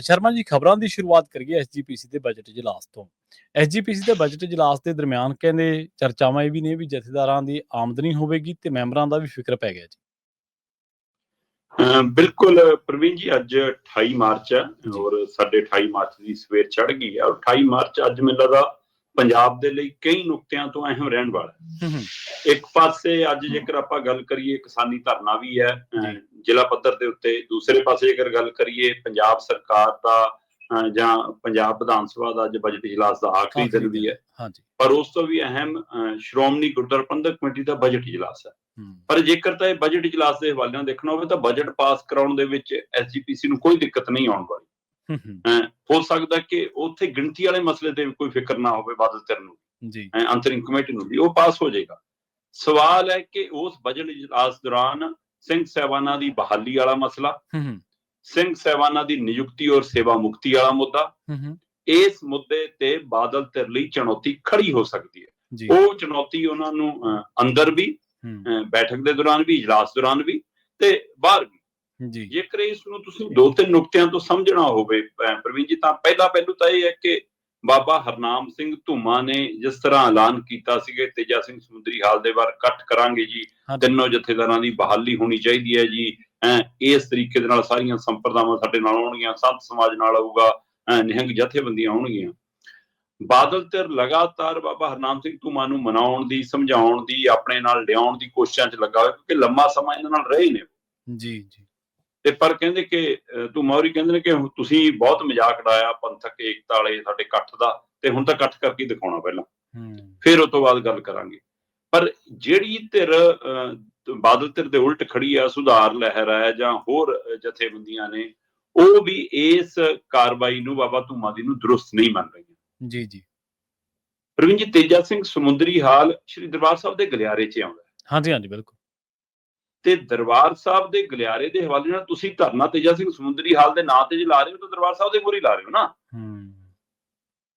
ਸ਼ਰਮਾ ਜੀ ਖਬਰਾਂ ਦੀ ਸ਼ੁਰੂਆਤ ਕਰੀਏ ਐਸਜੀਪੀਸੀ ਦੇ ਬਜਟ ਇਜਲਾਸ ਤੋਂ। ਐਸਜੀਪੀਸੀ ਦੇ ਬਜਟ ਇਜਲਾਸ ਦੇ ਦਰਮਿਆਨ ਕਹਿੰਦੇ ਚਰਚਾਵਾਂ ਇਹ ਵੀ ਨੇ ਵੀ ਜਥੇਦਾਰਾਂ ਦੀ ਆਮਦਨੀ ਹੋਵੇਗੀ ਤੇ ਮੈਂਬਰਾਂ ਦਾ ਵੀ ਫਿਕਰ ਪੈ ਗਿਆ ਜੀ। ਬਿਲਕੁਲ ਪ੍ਰਵੀਨ ਜੀ ਅੱਜ 28 ਮਾਰਚ ਹੈ। ਔਰ ਸਾਡੇ 28 ਮਾਰਚ ਦੀ ਸਵੇਰ ਚੜ ਗਈ ਹੈ। ਔਰ 28 ਮਾਰਚ ਅੱਜ ਮੈਨੂੰ ਲੱਗਦਾ ਪੰਜਾਬ ਦੇ ਲਈ ਕਈ ਨੁਕਤਿਆਂ ਤੋਂ ਅਹਿਮ ਰਹਿਣ ਵਾਲਾ ਹੈ। ਇੱਕ ਪਾਸੇ ਅੱਜ ਜੇਕਰ ਆਪਾਂ ਗੱਲ ਕਰੀਏ ਕਿਸਾਨੀ ਧਰਨਾ ਵੀ ਹੈ। ਜ਼ਿਲ੍ਹਾ ਪੱਧਰ ਦੇ ਉੱਤੇ। ਦੂਸਰੇ ਪਾਸੇ ਜੇਕਰ ਗੱਲ ਕਰੀਏ ਪੰਜਾਬ ਸਰਕਾਰ ਦਾ ਜਾਂ ਪੰਜਾਬ ਵਿਧਾਨ ਸਭਾ ਦਾ ਅੱਜ ਬਜਟ ਇਜਲਾਸ ਦਾ ਆਖਰੀ ਦਿਨ ਵੀ ਹੈ। ਹਾਂਜੀ ਪਰ ਉਸ ਤੋਂ ਵੀ ਅਹਿਮ ਅਹ ਸ਼੍ਰੋਮਣੀ ਗੁਰਦੁਆਰਾ ਪ੍ਰਬੰਧਕ ਕਮੇਟੀ ਦਾ ਬਜਟ ਇਜਲਾਸ ਹੈ। ਹੂੰ। ਪਰ ਜੇਕਰ ਤਾਂ ਇਹ ਬਜਟ ਇਜਲਾਸ ਦੇ ਹਵਾਲੇ ਨਾਲ ਦੇਖਣਾ ਹੋਵੇ ਤਾਂ ਬਜਟ ਪਾਸ ਕਰਾਉਣ ਦੇ ਵਿੱਚ ਐਸਜੀਪੀਸੀ ਨੂੰ ਕੋਈ ਦਿੱਕਤ ਨਹੀਂ ਆਉਣ ਵਾਲੀ। ਹੂੰ ਸਕਦਾ ਕਿ ਉੱਥੇ ਗਿਣਤੀ ਵਾਲੇ ਮਸਲੇ ਤੇ ਵੀ ਕੋਈ ਫਿਕਰ ਨਾ ਹੋਵੇ ਬਾਦਲ ਧਿਰ ਨੂੰ ਜੀ। ਅਹ ਅੰਤਰਿਮ ਕਮੇਟੀ ਨੂੰ ਵੀ ਉਹ ਪਾਸ ਹੋ ਜਾਏਗਾ। ਸਵਾਲ ਹੈ ਕਿ ਉਸ ਬਜਟ ਇਜਲਾਸ ਦੌਰਾਨ ਸਿੰਘ ਸਹਿਬਾਨਾਂ ਦੀ ਬਹਾਲੀ ਵਾਲਾ ਮਸਲਾ ਸਿੰਘ ਸਹਿਬਾਨਾਂ ਦੀ ਨਿਯੁਕਤੀ ਔਰ ਸੇਵਾ ਮੁਕਤੀ ਵਾਲਾ ਮੁੱਦਾ ਇਸ ਮੁੱਦੇ ਤੇ ਬਾਦਲ ਧਿਰ ਲਈ ਚੁਣੌਤੀ ਖੜੀ ਹੋ ਸਕਦੀ ਹੈ। ਉਹ ਚੁਣੌਤੀ ਉਹਨਾਂ ਨੂੰ ਅੰਦਰ ਵੀ ਬੈਠਕ ਦੇ ਦੌਰਾਨ ਵੀ ਇਜਲਾਸ ਦੌਰਾਨ ਵੀ ਤੇ ਬਾਹਰ ਜੀ। ਜੇਕਰ ਇਸ ਨੂੰ ਤੁਸੀਂ ਦੋ ਤਿੰਨ ਨੁਕਤਿਆਂ ਤੋਂ ਸਮਝਣਾ ਹੋਵੇ ਪ੍ਰਵੀਨ ਜੀ ਤਾਂ ਪਹਿਲਾ ਪਹਿਲੂ ਤਾਂ ਇਹ ਹੈ ਕਿ ਬਾਬਾ ਹਰਨਾਮ ਸਿੰਘ ਧੂਮਾ ਨੇ ਜਿਸ ਤਰ੍ਹਾਂ ਐਲਾਨ ਕੀਤਾ ਸੀਗੇ ਤੇਜਾ ਸਿੰਘ ਸਮੁੰਦਰੀ ਹਾਲ ਦੇ ਬਾਰ ਇਕੱਠ ਕਰਾਂਗੇ ਜੀ ਤਿੰਨੋਂ ਜਥੇਦਾਰਾਂ ਦੀ ਬਹਾਲੀ ਹੋਣੀ ਚਾਹੀਦੀ ਹੈ ਜੀ ਇਸ ਤਰੀਕੇ ਦੇ ਨਾਲ ਸਾਰੀਆਂ ਸੰਪਰਦਾਵਾਂ ਸਾਡੇ ਨਾਲ ਆਉਣਗੀਆਂ ਸੰਤ ਸਮਾਜ ਨਾਲ ਆਊਗਾ ਨਿਹੰਗ ਜਥੇਬੰਦੀਆਂ ਆਉਣਗੀਆਂ। ਬਾਦਲ ਧਿਰ ਲਗਾਤਾਰ ਬਾਬਾ ਹਰਨਾਮ ਸਿੰਘ ਧੂਮਾ ਨੂੰ ਮਨਾਉਣ ਦੀ ਸਮਝਾਉਣ ਦੀ ਆਪਣੇ ਨਾਲ ਲਿਆਉਣ ਦੀ ਕੋਸ਼ਿਸ਼ਾਂ 'ਚ ਲੱਗਾ ਹੋਇਆ ਕਿਉਂਕਿ ਲੰਮਾ ਸਮਾਂ ਇਹਨਾਂ ਨਾਲ ਰਹੇ ਨੇ। ਜੀ ਜੀ। ਤੇ ਪਰ ਕਹਿੰਦੇ ਕਿ ਧੂਮਾ ਹੋਰੀ ਕਹਿੰਦੇ ਨੇ ਕਿ ਤੁਸੀਂ ਬਹੁਤ ਮਜ਼ਾਕ ਉਡਾਇਆ ਪੰਥਕ ਏਕਤਾ ਵਾਲੇ ਸਾਡੇ ਇਕੱਠ ਦਾ ਤੇ ਹੁਣ ਤਾਂ ਇਕੱਠ ਕਰਕੇ ਦਿਖਾਉਣਾ ਪਹਿਲਾਂ। ਫਿਰ ਉਸ ਤੋਂ ਬਾਅਦ ਗੱਲ ਕਰਾਂਗੇ। ਪਰ ਜਿਹੜੀ ਧਿਰ ਬਾਦਲ ਧਿਰ ਦੇ ਉਲਟ ਖੜੀ ਆ ਸੁਧਾਰ ਲਹਿਰ ਹੈ ਜਾਂ ਹੋਰ ਜਥੇਬੰਦੀਆਂ ਨੇ ਉਹ ਵੀ ਇਸ ਕਾਰਵਾਈ ਨੂੰ ਬਾਬਾ ਧੂਮਾ ਦੀ ਨੂੰ ਦਰੁਸਤ ਨਹੀਂ ਮੰਨ ਰਹੀਆਂ। ਜੀ ਜੀ। ਜੀ ਤੇਜਾ ਸਿੰਘ ਸਮੁੰਦਰੀ ਹਾਲ ਸ੍ਰੀ ਦਰਬਾਰ ਸਾਹਿਬ ਦੇ ਗਲਿਆਰੇ 'ਚ ਆਉਂਦਾ। ਹਾਂਜੀ ਹਾਂਜੀ ਬਿਲਕੁਲ। ਤੇ ਦਰਬਾਰ ਸਾਹਿਬ ਦੇ ਗਲਿਆਰੇ ਦੇ ਹਵਾਲੇ ਨਾਲ ਤੁਸੀਂ ਧਰਨਾ ਤੇਜਾ ਸਿੰਘ ਸਮੁੰਦਰੀ ਹਾਲ ਦੇ ਨਾਂ ਤੇ ਜੇ ਲਾ ਰਹੇ ਹੋ ਤਾਂ ਦਰਬਾਰ ਸਾਹਿਬ ਦੇ ਮੂਹਰੇ ਲਾ ਰਹੇ ਹੋ ਨਾ।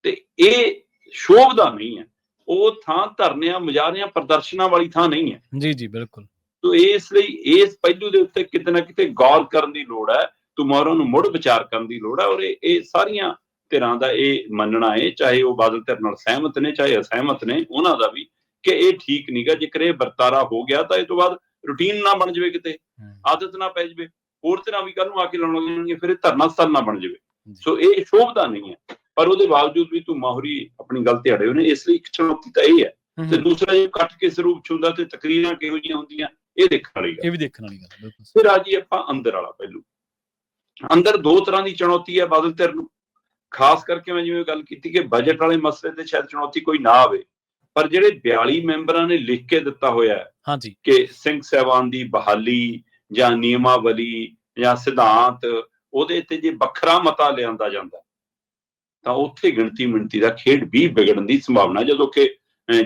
ਤੇ ਇਹ ਸ਼ੋਭਦਾ ਨਹੀਂ ਹੈ। ਉਹ ਥਾਂ ਧਰਨਿਆਂ ਮੁਜ਼ਾਹਰਿਆਂ ਪ੍ਰਦਰਸ਼ਨਾਂ ਵਾਲੀ ਥਾਂ ਨਹੀਂ ਹੈ। ਜੀ ਜੀ ਬਿਲਕੁਲ। ਤੋ ਇਸ ਲਈ ਇਸ ਪਹਿਲੂ ਦੇ ਉੱਤੇ ਕਿਤੇ ਨਾ ਕਿਤੇ ਗੌਰ ਕਰਨ ਦੀ ਲੋੜ ਹੈ ਤੁਮਾਰੋ ਨੂੰ ਮੁੜ ਵਿਚਾਰ ਕਰਨ ਦੀ ਲੋੜ ਹੈ ਔਰ ਇਹ ਇਹ ਸਾਰੀਆਂ ਧਿਰਾਂ ਦਾ ਇਹ ਮੰਨਣਾ ਹੈ ਚਾਹੇ ਉਹ ਬਾਦਲ ਧਿਰ ਨਾਲ ਸਹਿਮਤ ਨੇ ਚਾਹੇ ਅਸਹਿਮਤ ਨੇ ਉਹਨਾਂ ਦਾ ਵੀ ਕਿ ਇਹ ਠੀਕ ਨਹੀਂਗਾ ਜੇਕਰ ਇਹ ਵਰਤਾਰਾ ਹੋ ਗਿਆ ਤਾਂ ਇਹ ਤੋਂ ਬਾਅਦ ਰੁਟੀਨ ਨਾ ਬਣ ਜਾਵੇ ਕਿਤੇ ਆਦਤ ਨਾ ਪੈ ਜਾਵੇ ਹੋਰ ਤਰ੍ਹਾਂ ਵੀ ਕੱਲ ਨੂੰ ਆ ਕੇ ਲਾਉਣ ਲੱਗ ਜਾਣਗੇ ਫਿਰ ਇਹ ਧਰਨਾ ਸਥਲ ਨਾ ਬਣ ਜਾਵੇ। ਸੋ ਇਹ ਸ਼ੋਭਦਾ ਨਹੀਂ ਹੈ। ਪਰ ਉਹਦੇ ਬਾਵਜੂਦ ਵੀ ਤੂੰ ਮਾਹੌਰੀ ਆਪਣੀ ਗੱਲ ਤੇ ਅੜੇ ਨੇ ਇਸ ਲਈ ਇੱਕ ਚੁਣੌਤੀ ਤਾਂ ਇਹ ਹੈ। ਤੇ ਦੂਸਰਾ ਇਹ ਕੱਟ ਕਿਸ ਰੂਪ ਚ ਹੁੰਦਾ ਤੇ ਤਕਰੀਰਾਂ ਕਿਹੋ ਜਿਹੀਆਂ ਹੁੰਦੀਆਂ ਇਹ ਦੇਖਣ ਵਾਲੀ ਗੱਲ। ਇਹ ਵੀ ਦੇਖਣ ਵਾਲੀ ਗੱਲ ਬਿਲਕੁਲ ਫਿਰ ਆ ਜੀ ਆਪਾਂ ਅੰਦਰ ਵਾਲਾ ਪਹਿਲੂ। ਅੰਦਰ ਦੋ ਤਰ੍ਹਾਂ ਦੀ ਚੁਣੌਤੀ ਹੈ ਬਾਦਲ ਧਿਰ ਨੂੰ। ਖਾਸ ਕਰਕੇ ਮੈਂ ਜਿਵੇਂ ਗੱਲ ਕੀਤੀ ਕਿ ਬਜਟ ਵਾਲੇ ਮਸਲੇ ਤੇ ਸ਼ਾਇਦ ਚੁਣੌਤੀ ਕੋਈ ਨਾ ਆਵੇ। ਪਰ ਜਿਹੜੇ 42 ਮੈਂਬਰਾਂ ਨੇ ਲਿਖ ਕੇ ਦਿੱਤਾ ਹੋਇਆ ਹੈ ਹਾਂਜੀ। ਕਿ ਸਿੰਘ ਸਹਿਬਾਨ ਦੀ ਬਹਾਲੀ ਜਾਂ ਨਿਯਮਾਵਲੀ ਜਾਂ ਸਿਧਾਂਤ ਉਹਦੇ ਤੇ ਜੇ ਵੱਖਰਾ ਮਤਾ ਲਿਆਂਦਾ ਜਾਂਦਾ, ਤਾਂ ਉੱਥੇ ਗਿਣਤੀ ਮਿਣਤੀ ਦਾ ਖੇਡ ਵੀ ਵਿਗੜਨ ਦੀ ਸੰਭਾਵਨਾ ਜਦੋਂ ਕਿ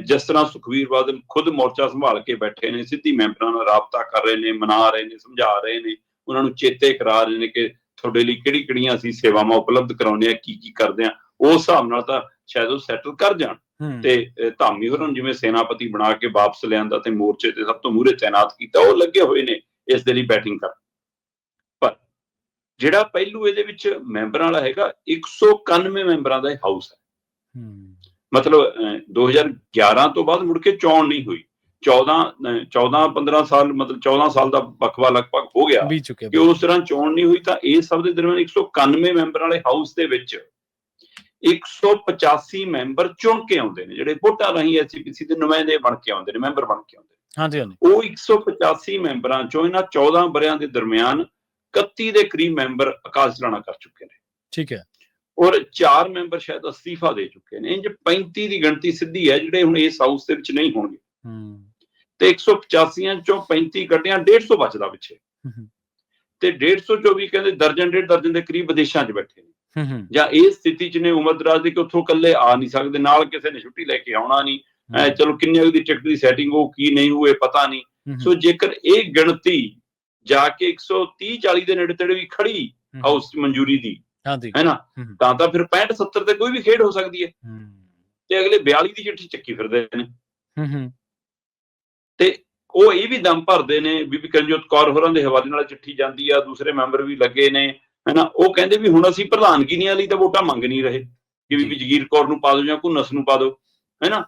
ਜਿਸ ਤਰ੍ਹਾਂ ਸੁਖਵੀਰ ਬਾਦਲ ਖੁਦ ਮੋਰਚਾ ਸੰਭਾਲ ਕੇ ਬੈਠੇ ਨੇ, ਸਿੱਧੀ ਮੈਂਬਰਾਂ ਨਾਲ ਰਾਬਤਾ ਕਰ ਰਹੇ ਨੇ, ਮਨਾ ਰਹੇ ਨੇ, ਸਮਝਾ ਰਹੇ ਨੇ, ਉਹਨਾਂ ਨੂੰ ਚੇਤੇ ਕਰਾ ਰਹੇ ਨੇ ਕਿ ਤੁਹਾਡੇ ਲਈ ਕਿਹੜੀ ਕਿਹੜੀਆਂ ਅਸੀਂ ਸੇਵਾਵਾਂ ਉਪਲਬਧ ਕਰਾਉਂਦੇ ਆ ਕੀ ਕੀ ਕਰਦੇ ਆ ਉਸ ਹਿਸਾਬ ਨਾਲ ਤਾਂ ਸ਼ਾਇਦ ਉਹ ਸੈਟਲ ਕਰ ਜਾਣ। ਤੇ ਧਾਮੀ ਹੋਰਾਂ ਨੂੰ ਜਿਵੇਂ ਸੈਨਾਪਤੀ ਬਣਾ ਕੇ ਵਾਪਸ ਲਿਆਂਦਾ ਤੇ ਮੋਰਚੇ ਤੇ ਸਭ ਤੋਂ ਮੂਹਰੇ ਤਾਇਨਾਤ ਕੀਤਾ ਉਹ ਲੱਗੇ ਹੋਏ ਨੇ ਇਸ ਦੇ ਲਈ ਬੈਟਿੰਗ ਕਰ ਪਰ ਜਿਹੜਾ ਪਹਿਲੂ ਇਹਦੇ ਵਿੱਚ ਮੈਂਬਰਾਂ ਵਾਲਾ ਹੈਗਾ 191 ਮੈਂਬਰਾਂ ਦਾ ਇਹ ਹਾਊਸ ਹੈ। ਮਤਲਬ ਅਹ, 2011 ਤੋਂ ਬਾਅਦ ਮੁੜ ਕੇ ਚੋਣ ਨਹੀਂ ਹੋਈ। 14 ਅਹ, 14 15 ਸਾਲ ਮਤਲਬ 14 ਸਾਲ ਦਾ ਬਕਵਾ ਲਗਭਗ ਹੋ ਗਿਆ ਕਿ ਉਸ ਤਰ੍ਹਾਂ ਚੋਣ ਨਹੀਂ ਹੋਈ ਤਾਂ ਇਸ ਸਭ ਦੇ ਦਰਮਿਆਨ 191 ਮੈਂਬਰ ਵਾਲੇ ਹਾਊਸ ਦੇ ਵਿੱਚ 185 ਮੈਂਬਰ ਚੁਣ ਕੇ ਆਉਂਦੇ ਨੇ ਜਿਹੜੇ ਵੋਟਾਂ ਰਾਹੀਂ ਐਸਜੀਪੀਸੀ ਦੇ ਨੁਮਾਇੰਦੇ ਬਣ ਕੇ ਆਉਂਦੇ ਨੇ ਮੈਂਬਰ ਬਣ ਕੇ ਆਉਂਦੇ ਨੇ। ਹਾਂਜੀ ਹਾਂਜੀ। ਉਹ 185 ਮੈਂਬਰਾਂ ਚੋਂ ਇਹਨਾਂ 14 ਬਰਿਆਂ ਦੇ ਦਰਮਿਆਨ 31 ਦੇ ਕਰੀਬ ਮੈਂਬਰ ਅਕਾਲ ਚਲਾਣਾ ਕਰ ਚੁੱਕੇ ਨੇ। ਠੀਕ ਹੈ। ਔਰ 4 ਮੈਂਬਰ ਸ਼ਾਇਦ ਅਸਤੀਫਾ ਦੇ ਚੁੱਕੇ ਨੇ। ਇੰਜ 35 ਦੀ ਗਿਣਤੀ ਸਿੱਧੀ ਹੈ ਜਿਹੜੇ ਹੁਣ ਇਸ ਹਾਊਸ ਦੇ ਵਿੱਚ ਨਹੀਂ ਹੋਣਗੇ। ਹੂੰ। ਤੇ 185 ਚੋਂ 35 ਕੱਢਿਆ 150 ਬਚਦਾ ਪਿੱਛੇ। ਤੇ 150 ਚੋਂ ਵੀ ਕਹਿੰਦੇ ਦਰਜਨ ਡੇਢ ਦਰਜਨ ਦੇ ਕਰੀਬ ਵਿਦੇਸ਼ਾਂ 'ਚ ਬੈਠੇ ਨੇ। ਜਾਂ ਇਸ ਸਥਿਤੀ 'ਚ ਨੇ ਉਮਰ ਦਰਾਜ਼ ਦੀ ਕਿ ਉੱਥੋਂ ਇਕੱਲੇ ਆ ਨਹੀਂ ਸਕਦੇ ਨਾਲ ਕਿਸੇ ਨੇ ਛੁੱਟੀ ਲੈ ਕੇ ਆਉਣਾ ਨਹੀਂ। ਚਲੋ ਕਿੰਨੇ ਦੀ ਟਿਕਟ ਦੀ ਸੈਟਿੰਗ ਹੋ ਕੀ ਨਹੀਂ ਹੋਏ ਪਤਾ ਨਹੀਂ। ਸੋ ਜੇਕਰ ਇਹ ਗਿਣਤੀ ਜਾ ਕੇ 130 40 ਦੇ ਨੇੜੇ ਤੇੜੇ ਵੀ ਖੜੀ ਹਾਊਸ ਮਨਜ਼ੂਰੀ ਦੀ ਹਾਂਜੀ। ਹੈ ਨਾ? ਤਾਂ ਤਾਂ ਫਿਰ 65 70 ਤੇ ਕੋਈ ਵੀ ਖੇਡ ਹੋ ਸਕਦੀ ਹੈ। ਤੇ ਅਗਲੇ 42 ਦੀ ਚਿੱਠੀ ਚੱਕੀ ਫਿਰਦੇ ਨੇ। ਹੂੰ ਹੂੰ। ਤੇ ਉਹ ਇਹ ਵੀ ਦਮ ਭਰਦੇ ਨੇ ਬੀਬੀ ਕਰਨਜੋਤ ਕੌਰ ਹੋਰਾਂ ਦੇ ਹਵਾਲੇ ਨਾਲ ਚਿੱਠੀ ਜਾਂਦੀ ਆ ਦੂਸਰੇ ਮੈਂਬਰ ਵੀ ਲੱਗੇ ਨੇ। ਹੈਨਾ ਉਹ ਕਹਿੰਦੇ ਵੀ ਹੁਣ ਅਸੀਂ ਪ੍ਰਧਾਨਗੀਆਂ ਲਈ ਤਾਂ ਵੋਟਾਂ ਮੰਗ ਨਹੀਂ ਰਹੇ ਕਿ ਵੀ ਜਗੀਰ ਕੌਰ ਨੂੰ ਪਾ ਦਿਓ ਜਾਂ ਘੁੰਨਸ ਨੂੰ ਪਾ ਦਿਓ ਹੈਨਾ?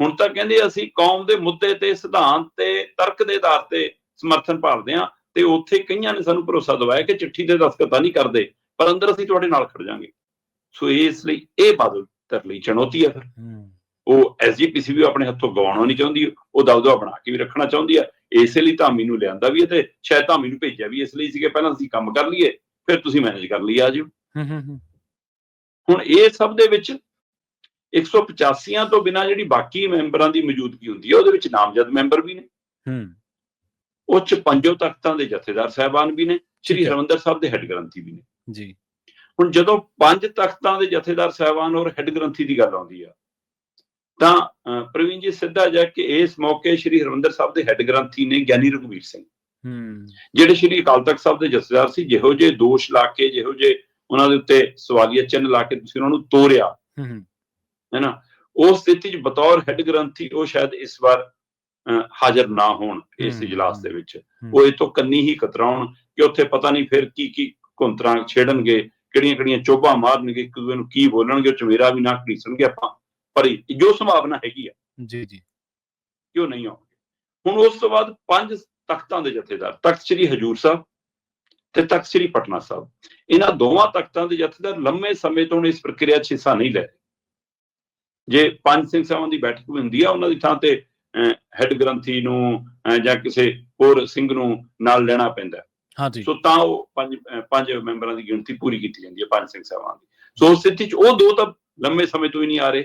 ਹੁਣ ਤਾਂ ਕਹਿੰਦੇ ਅਸੀਂ ਕੌਮ ਦੇ ਮੁੱਦੇ ਤੇ ਸਿਧਾਂਤ ਤੇ ਤਰਕ ਦੇ ਆਧਾਰ ਤੇ ਸਮਰਥਨ ਭਾਲਦੇ ਹਾਂ ਤੇ ਉੱਥੇ ਕਈਆਂ ਨੇ ਸਾਨੂੰ ਭਰੋਸਾ ਦਿਵਾਇਆ ਕਿ ਚਿੱਠੀ ਤੇ ਦਸਤਖਤ ਤਾਂ ਨਹੀਂ ਕਰਦੇ ਪਰ ਅੰਦਰ ਅਸੀਂ ਤੁਹਾਡੇ ਨਾਲ ਖੜ ਜਾਾਂਗੇ। ਸੋ ਇਸ ਲਈ ਇਹ ਬਾਦਲ ਧਿਰ ਲਈ ਚੁਣੌਤੀ ਹੈ ਫਿਰ। ਉਹ ਐਸਜੀਪੀਸੀ ਵੀ ਆਪਣੇ ਹੱਥੋਂ ਗਵਾਉਣਾ ਨਹੀਂ ਚਾਹੁੰਦੀ ਉਹ ਦਬਦਬਾ ਬਣਾ ਕੇ ਵੀ ਰੱਖਣਾ ਚਾਹੁੰਦੀ ਹੈ ਇਸੇ ਲਈ ਧਾਮੀ ਨੂੰ ਲਿਆਂਦਾ ਵੀ ਤੇ ਸ਼ਾਇਦ ਧਾਮੀ ਨੂੰ ਭੇਜਿਆ ਵੀ ਇਸ ਲਈ ਸੀ ਕਿ ਪਹਿਲਾਂ ਅਸੀਂ ਕੰਮ ਕਰ ਲਈਏ ਫਿਰ ਤੁਸੀਂ ਮੈਨੇਜ ਕਰ ਲਈ ਆ ਜਿਓ। ਹੁਣ ਇਹ ਸਭ ਦੇ ਵਿੱਚ 185 ਤੋਂ ਬਿਨਾ ਜਿਹੜੀ ਬਾਕੀ ਮੈਂਬਰਾਂ ਦੀ ਮੌਜੂਦਗੀ ਹੁੰਦੀ ਹੈ ਉਹਦੇ ਵਿੱਚ ਨਾਮਜ਼ਦ ਮੈਂਬਰ ਵੀ ਨੇ। ਹੂੰ। ਉਹ ਚ ਪੰਜੋ ਤਖਤਾਂ ਦੇ ਜਥੇਦਾਰ ਸਾਹਿਬਾਨ ਵੀ ਨੇ ਸ੍ਰੀ। ਹਰਿਮੰਦਰ ਸਾਹਿਬ ਦੇ ਹੈੱਡ ਗ੍ਰੰਥੀ ਵੀ ਨੇ। ਜੀ। ਹੁਣ ਜਦੋਂ ਪੰਜ ਤਖਤਾਂ ਦੇ ਜਥੇਦਾਰ ਸਾਹਿਬਾਨ ਔਰ ਹੈੱਡ ਗ੍ਰੰਥੀ ਦੀ ਗੱਲ ਆਉਂਦੀ ਆ ਤਾਂ ਪ੍ਰਵੀਨ ਜੀ ਸਿੱਧਾ ਜਾ ਕੇ ਇਸ ਮੌਕੇ ਸ੍ਰੀ ਹਰਿਮੰਦਰ ਸਾਹਿਬ ਦੇ ਹੈੱਡ ਗ੍ਰੰਥੀ ਨੇ ਗਿਆਨੀ ਰਘਵੀਰ ਸਿੰਘ। ਜਿਹੜੇ ਸ੍ਰੀ ਅਕਾਲ ਤਖਤ ਸਾਹਿਬ ਦੇ ਜਥੇਦਾਰ ਸੀ ਜਿਹੋ ਜਿਹੇ ਦੋਸ਼ ਲਾ ਕੇ ਜਿਹੋ ਜਿਹੇ ਉਹਨਾਂ ਦੇ ਉੱਤੇ ਸਵਾਲੀਆ ਚਿੰਨ੍ਹ ਲਾ ਕੇ ਤੁਸੀਂ ਉਹਨਾਂ ਨੂੰ ਤੋਰਿਆ ਹੂੰ ਹੂੰ। ਹੈਨਾ? ਉਸ ਸਥਿਤੀ 'ਚ ਬਤੌਰ ਹੈੱਡ ਗ੍ਰੰਥੀ ਉਹ ਸ਼ਾਇਦ ਇਸ ਵਾਰ ਹਾਜ਼ਰ ਨਾ ਹੋਣ ਇਸ ਇਜਲਾਸ ਦੇ ਵਿੱਚ। ਉਹ ਇਹ ਤੋਂ ਕੰਨੀ ਹੀ ਕਤਰਾਉਣ ਕਿ ਉੱਥੇ ਪਤਾ ਨਹੀਂ ਫਿਰ ਕੀ ਕੀ ਕੁੰਤਰਾਂ ਛੇੜਨਗੇ ਕਿਹੜੀਆਂ ਕਿਹੜੀਆਂ ਚੋਭਾਂ ਮਾਰਨਗੇ ਇੱਕ ਦੂਜੇ ਨੂੰ ਕੀ ਬੋਲਣਗੇ ਉਹ ਚ ਮੇਰਾ ਵੀ ਨਾ ਘੜੀਸਣਗੇ ਆਪਾਂ। ਪਰ ਜੋ ਸੰਭਾਵਨਾ ਹੈਗੀ ਆ ਜੀ ਜੀ। ਕਿ ਉਹ ਨਹੀਂ ਆਉਣਗੇ? ਹੁਣ ਉਸ ਤੋਂ ਬਾਅਦ ਪੰਜ ਤਖਤਾਂ ਦੇ ਜਥੇਦਾਰ ਤਖਤ ਸ੍ਰੀ ਹਜੂਰ ਸਾਹਿਬ ਤੇ ਤਖਤ ਸ੍ਰੀ ਪਟਨਾ ਸਾਹਿਬ। ਇਹਨਾਂ ਦੋਵਾਂ ਤਖਤਾਂ ਦੇ ਜਥੇਦਾਰ ਲੰਮੇ ਸਮੇਂ ਤੋਂ ਇਸ ਪ੍ਰਕਿਰਿਆ 'ਚ ਹਿੱਸਾ ਨਹੀਂ ਲੈ ਜੇ ਪੰਜ ਸਿੰਘ ਸਾਹਿਬਾਂ ਦੀ ਬੈਠਕ ਵੀ ਹੁੰਦੀ ਆ ਉਹਨਾਂ ਦੀ ਥਾਂ ਤੇ ਹੈੱਡ ਗ੍ਰੰਥੀ ਨੂੰ ਜਾਂ ਕਿਸੇ ਹੋਰ ਸਿੰਘ ਨੂੰ ਨਾਲ ਲੈਣਾ ਪੈਂਦਾ। ਹੈ। ਹਾਂ ਜੀ। ਸੋ ਤਾਂ ਉਹ ਪੰਜ ਪੰਜ ਮੈਂਬਰਾਂ ਦੀ ਗਿਣਤੀ ਪੂਰੀ ਕੀਤੀ ਜਾਂਦੀ ਹੈ ਪੰਜ ਸਿੰਘ ਸਾਹਿਬਾਂ ਦੀ। ਸੋ ਉਸ ਸਥਿਤੀ 'ਚ ਉਹ ਦੋ ਤਾਂ ਲੰਮੇ ਸਮੇਂ ਤੋਂ ਹੀ ਨਹੀਂ ਆ ਰਹੇ।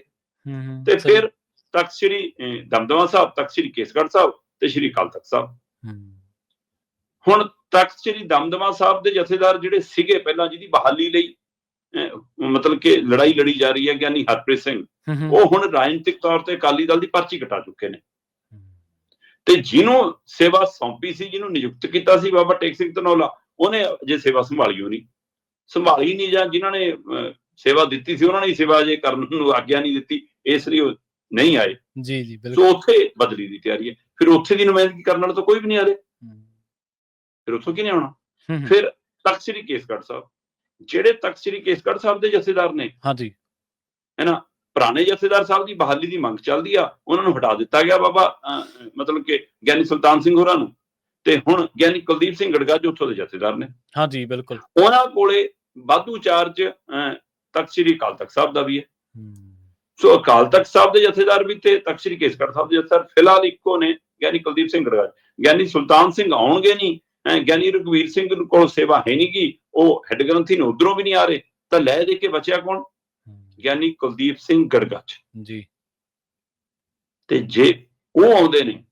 ਤੇ। ਫਿਰ ਤਖਤ ਸ੍ਰੀ ਦਮਦਮਾ ਸਾਹਿਬ ਤਖਤ ਸ੍ਰੀ ਕੇਸਗੜ੍ਹ ਸਾਹਿਬ ਤੇ ਸ੍ਰੀ ਅਕਾਲ ਤਖਤ ਸਾਹਿਬ। ਹੁਣ ਤਖਤ ਸ੍ਰੀ ਦਮਦਮਾ ਸਾਹਿਬ ਦੇ ਜਥੇਦਾਰ ਜਿਹੜੇ ਸੀਗੇ ਪਹਿਲਾਂ ਜਿਹਦੀ ਬਹਾਲੀ ਲਈ ਮਤਲਬ ਕਿ ਲੜਾਈ ਲੜੀ ਜਾ ਰਹੀ ਹੈ ਗਿਆਨੀ ਹਰਪ੍ਰੀਤ ਸਿੰਘ ਉਹ ਹੁਣ ਰਾਜਨੀਤਿਕ ਤੌਰ ਤੇ ਅਕਾਲੀ ਦਲ ਦੀ ਪਰਚੀ ਕਟਾ ਚੁੱਕੇ ਨੇ। ਤੇ ਜਿਹਨੂੰ ਸੇਵਾ ਸੌਂਪੀ ਸੀ ਜਿਹਨੂੰ ਨਿਯੁਕਤ ਕੀਤਾ ਸੀ ਬਾਬਾ ਟੇਕ ਸਿੰਘ ਧਨੌਲਾ ਉਹਨੇ ਜੇ ਸੇਵਾ ਸੰਭਾਲੀ ਹੋਣੀ। ਸੰਭਾਲੀ ਨਹੀਂ ਜਾਂ ਜਿਨ੍ਹਾਂ ਨੇ ਸੇਵਾ ਦਿੱਤੀ ਸੀ ਉਹਨਾਂ ਨੇ ਸੇਵਾ ਜੇ ਕਰਨ ਨੂੰ ਆਗਿਆ ਨਹੀਂ ਦਿੱਤੀ ਇਸ ਲਈ ਉਹ ਨਹੀਂ ਆਏ। ਜੀ ਜੀ ਬਿਲਕੁਲ। ਸੋ ਉੱਥੇ ਬਦਲੀ ਦੀ ਤਿਆਰੀ ਹੈ। ਫਿਰ ਉੱਥੇ ਦੀ ਨੁਮਾਇੰਦਗੀ ਕਰਨ ਵਾਲਾ ਤਾਂ ਕੋਈ ਵੀ ਨਹੀਂ ਆ ਰਿਹਾ। ਫਿਰ ਉੱਥੋਂ ਕਿਹਨੇ ਆਉਣਾ। ਫਿਰ ਤਖਤ ਸ੍ਰੀ ਕੇਸਗੜ੍ਹ ਸਾਹਿਬ। ਜਿਹੜੇ ਤਖਤ ਸ੍ਰੀ ਕੇਸਗੜ੍ਹ ਸਾਹਿਬ ਦੇ ਜਥੇਦਾਰ ਨੇ ਹਾਂ ਜੀ। ਪੁਰਾਣੇ ਜਥੇਦਾਰ ਸਾਹਿਬ ਦੀ ਬਹਾਲੀ ਦੀ ਮੰਗ ਚੱਲਦੀ ਆ ਉਹਨਾਂ ਨੂੰ ਹਟਾ ਦਿੱਤਾ ਗਿਆ ਬਾਬਾ ਅਹ, ਮਤਲਬ ਕਿ ਗਿਆਨੀ ਸੁਲਤਾਨ ਸਿੰਘ ਹੋਰਾਂ ਨੂੰ। ਤੇ ਹੁਣ ਗਿਆਨੀ ਕੁਲਦੀਪ ਸਿੰਘ ਗੜਗਾ ਜੋ ਉੱਥੋਂ ਦੇ ਜਥੇਦਾਰ ਨੇ। ਹਾਂ ਜੀ ਬਿਲਕੁਲ। ਉਹਨਾਂ ਕੋਲੇ ਵਾਧੂ ਚਾਰਜ ਅਹ, ਤਖਤ ਸ੍ਰੀ ਅਕਾਲ ਤਖਤ ਸਾਹਿਬ ਦਾ ਵੀ ਹੈ। ਹੂੰ। ਸੋ ਅਕਾਲ ਤਖਤ ਸਾਹਿਬ ਦੇ ਜਥੇਦਾਰ ਵੀ ਤੇ ਤਖਤ ਸ੍ਰੀ ਕੇਸਗੜ੍ਹ ਸਾਹਿਬ ਦੇ ਜਥੇਦਾਰ ਫਿਲਹਾਲ ਇੱਕੋ ਨੇ ਗਿਆਨੀ ਕੁਲਦੀਪ ਸਿੰਘ ਗੜਗਾ ਗਿਆਨੀ ਸੁਲਤਾਨ ਸਿੰਘ ਆਉਣਗੇ ਨਹੀਂ ਗਿਆਨੀ ਰਘਵੀਰ ਸਿੰਘ ਨੂੰ ਕੋਲ ਸੇਵਾ ਹੈ ਨਹੀਂ ਗੀ ਉਹ ਹੈੱਡ ਗ੍ਰੰਥੀ ਨੇ ਉਧਰੋਂ ਵੀ ਨਹੀਂ ਆ ਰਹੇ ਤਾਂ ਲੈ ਦੇ ਕੇ ਬਚਿਆ ਕੌਣ? ਹੂੰ, ਗਿਆਨੀ ਕੁਲਦੀਪ ਸਿੰਘ ਗੜਗੱਚ ਜੀ। ਤੇ ਜੇ ਉਹ ਆਉਂਦੇ ਨੇ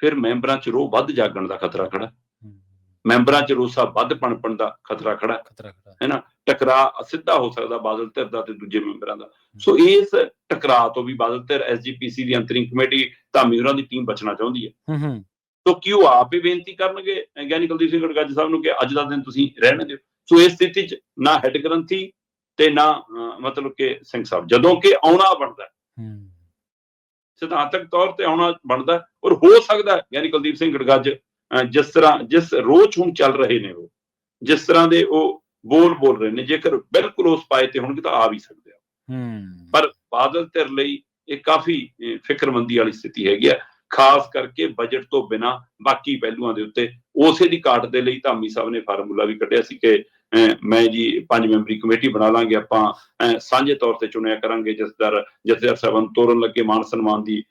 ਫਿਰ ਮੈਂਬਰਾਂ 'ਚ ਰੋਹ ਵੱਧ ਜਾਗਣ ਦਾ ਖਤਰਾ ਖੜਾ। ਹੂੰ, ਮੈਂਬਰਾਂ 'ਚ ਰੋਸਾ ਵੱਧ ਪਣਪਣ ਦਾ ਖਤਰਾ ਖੜਾ। ਖਤਰਾ ਖੜਾ। ਟਕਰਾ ਸਿੱਧਾ ਹੋ ਸਕਦਾ ਬਾਦਲ ਧਿਰ ਦਾ ਤੇ ਦੂਜੇ ਮੈਂਬਰਾਂ ਦਾ। ਸੋ ਇਸ ਟਕਰਾ ਤੋਂ ਵੀ ਬਾਦਲ ਧਿਰ ਐਸਜੀਪੀਸੀ ਦੀ ਅੰਤਰਿੰਗ ਕਮੇਟੀ ਧਾਮੀ ਹੋਰਾਂ ਦੀ ਟੀਮ ਬਚਣਾ ਚਾਹੁੰਦੀ ਹੈ। ਹੂੰ ਹੂੰ। ਸੋ ਕੀ ਉਹ ਆਪ ਹੀ ਬੇਨਤੀ ਕਰਨਗੇ? ਗਿਆਨੀ ਕੁਲਦੀਪ ਸਿੰਘ ਗੜਗੱਜ ਸਾਹਿਬ ਨੂੰ ਕਿ ਅੱਜ ਦਾ ਦਿਨ ਤੁਸੀਂ ਰਹਿਣ ਦਿਓ। ਸੋ ਇਸ ਸਥਿਤੀ 'ਚ ਨਾ ਹੈੱਡ ਗ੍ਰੰਥੀ ਤੇ ਨਾ ਮਤਲਬ ਕਿ ਸਿੰਘ ਸਾਹਿਬ ਜਦੋਂ ਕਿ ਆਉਣਾ ਬਣਦਾ ਹੈ, ਸਿਧਾਂਤਕ ਤੌਰ ਤੇ ਆਉਣਾ ਬਣਦਾ ਔਰ ਹੋ ਸਕਦਾ ਯਾਨੀ ਕੁਲਦੀਪ ਸਿੰਘ ਗੜਗੱਜ ਜਿਸ ਤਰ੍ਹਾਂ ਜਿਸ ਰੋਚ ਹੁਣ ਚੱਲ ਰਹੇ ਨੇ ਉਹ ਜਿਸ ਤਰ੍ਹਾਂ ਦੇ ਉਹ ਬੋਲ ਬੋਲ ਰਹੇ ਨੇ ਜੇਕਰ ਬਿਲਕੁਲ ਉਸ ਪਾਏ ਤੇ ਹੋਣਗੇ ਤਾਂ ਆ ਵੀ ਸਕਦੇ ਆ। ਹੂੰ। ਪਰ ਬਾਦਲ ਧਿਰ ਲਈ ਇਹ ਕਾਫੀ ਫਿਕਰਮੰਦੀ ਵਾਲੀ ਸਥਿਤੀ ਹੈਗੀ ਆ ਖਾਸ ਕਰਕੇ ਬਜਟ ਤੋਂ ਬਿਨਾ ਬਾਕੀ ਪਹਿਲੂਆਂ ਦੇ ਉੱਤੇ। ਉਸੇ ਦੀ ਕਾਟ ਦੇ ਲਈ ਧਾਮੀ ਸਾਹਿਬ ਨੇ ਫਾਰਮੂਲਾ ਵੀ ਕੱਢਿਆ ਸੀ ਕਿ ਮੈਂ ਜੀ ਪੰਜ ਮੈਂਬਰੀ ਕਮੇਟੀ ਬਣਾ ਲਾਂਗੇ ਆਪਾਂ ਸਾਂਝੇ ਤੌਰ ਤੇ ਚੁਣਿਆ ਕਰਾਂਗੇ ਜਥੇਦਾਰ ਸਾਹਿਬਾਨ ਨੂੰ ਤੋਰਨ ਲੱਗੇ ਮਾਨ ਸਨਮਾਨ ਦੀ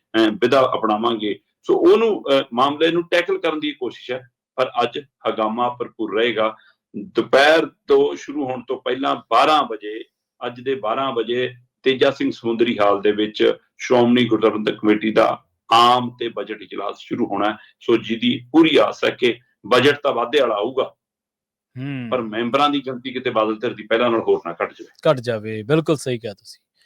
ਵਿਧਾ ਅਪਣਾਵਾਂਗੇ। ਸੋ ਉਹਨੂੰ ਮਾਮਲੇ ਨੂੰ ਟੈਕਲ ਕਰਨ ਦੀ ਕੋਸ਼ਿਸ਼ ਹੈ ਪਰ ਅੱਜ ਹਗਾਮਾ ਭਰਪੂਰ ਰਹੇਗਾ। ਦੁਪਹਿਰ ਤੋਂ ਸ਼ੁਰੂ ਹੋਣ ਤੋਂ ਪਹਿਲਾਂ 12 ਵਜੇ ਅੱਜ ਦੇ 12 ਵਜੇ ਤੇਜਾ ਸਿੰਘ ਸਮੁੰਦਰੀ ਹਾਲ ਦੇ ਵਿੱਚ ਸ਼੍ਰੋਮਣੀ ਗੁਰਦੁਆਰਾ ਕਮੇਟੀ ਦਾ ਆਮ ਤੇ ਬਜਟ ਇਜਲਾਸ ਸ਼ੁਰੂ ਹੋਣਾ ਹੈ। ਸੋ ਜਿਹਦੀ ਪੂਰੀ ਆਸ ਹੈ ਕਿ ਬਜਟ ਤਾਂ ਵਾਧੇ ਵਾਲਾ ਆਊਗਾ ਹੂੰ। ਪਰ ਮੈਂਬਰਾਂ ਦੀ ਗਿਣਤੀ ਕਿਤੇ ਬਾਦਲ ਧਿਰ ਦੀ ਪਹਿਲਾਂ ਨਾਲ ਹੋਰ ਨਾ ਘਟ ਜਾਵੇ। ਘਟ ਜਾਵੇ ਬਿਲਕੁਲ ਸਹੀ ਕਿਹਾ ਤੁਸੀਂ।